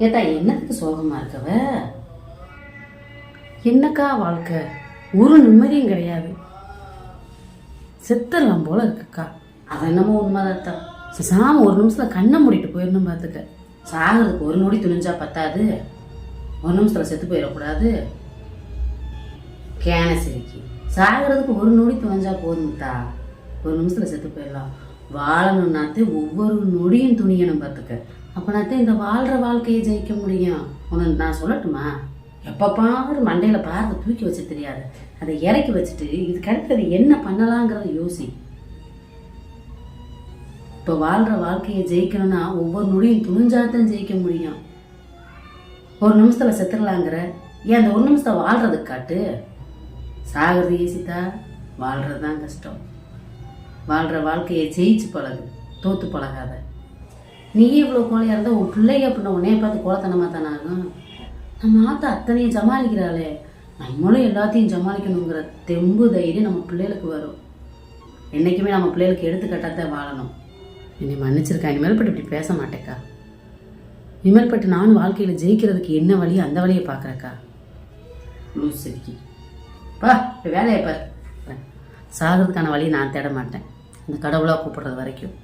ஏத்தா என்னத்துக்கு சோகமா இருக்கவ? என்னக்கா வாழ்க்கை? ஒரு நிம்மதியும் கிடையாது. செத்துடலாம் போல இருக்குக்கா. அது என்னமோ உண்மைதான் சாம ஒரு நிமிஷத்துல கண்ணை மூடிட்டு போயிடணும் பார்த்துக்க சாகிறதுக்கு ஒரு நொடி துணிஞ்சா பத்தாது. ஒரு நிமிஷத்துல செத்து போயிடக்கூடாது. கேன சிரிக்கி சாகிறதுக்கு ஒரு நொடி துணிஞ்சா போதும்தா ஒரு நிமிஷத்துல செத்து போயிடலாம். வாழணும்னாத்தே ஒவ்வொரு நொடியும் துணியணும் பார்த்துக்க அப்பனாத்தே இந்த வாழ்ற வாழ்க்கையை ஜெயிக்க முடியும். உனக்கு நான் சொல்லட்டுமா? எப்போ பாரு மண்டையில் பார்த்து தூக்கி வச்சு தெரியாது. அதை இறக்கி வச்சுட்டு இதுக்கு அடுத்தது என்ன பண்ணலாங்கிறத யோசி. இப்போ வாழ்ற வாழ்க்கையை ஜெயிக்கணும்னா ஒவ்வொரு நொடியும் துணிஞ்சாதான் ஜெயிக்க முடியும். ஒரு நிமிஷத்துல செத்துடலாங்கிற ஏன் அந்த ஒரு நிமிஷத்தை வாழ்றதுக்கு காட்டு? சாகிறது ஈசிதா வாழ்கிறது தான் கஷ்டம். வாழ்ற வாழ்க்கையை ஜெயிச்சு பழகு தோத்து பழகாத. நீ இவ்வளோ கோழையாக இருந்தால் உன் பிள்ளைங்க அப்படின்னா உன்னைய பார்த்து கோலத்தனமாக தானே? ஆகும் நம்ம ஆத்தா அத்தனையும் சமாளிக்கிறாளே. நம்மளும் எல்லாத்தையும் சமாளிக்கணுங்கிற தெம்பு தைரியம் நம்ம பிள்ளைகளுக்கு வரும். என்றைக்குமே நம்ம பிள்ளைகளுக்கு எடுத்துக்கட்டாதான் வாழணும். என்னை மன்னிச்சிருக்கா? இனிமேல்பட்டு இப்படி பேச மாட்டேக்கா. இனிமேல்பட்டு நானும் வாழ்க்கையில் ஜெயிக்கிறதுக்கு என்ன வழி அந்த வழியை பார்க்குறக்கா. லூஸ் சிரிக்கி பா வேலையை பார். சாகிறதுக்கான வழியை நான் தேட மாட்டேன். அந்த கடவுளாக கூப்பிடுறது வரைக்கும்.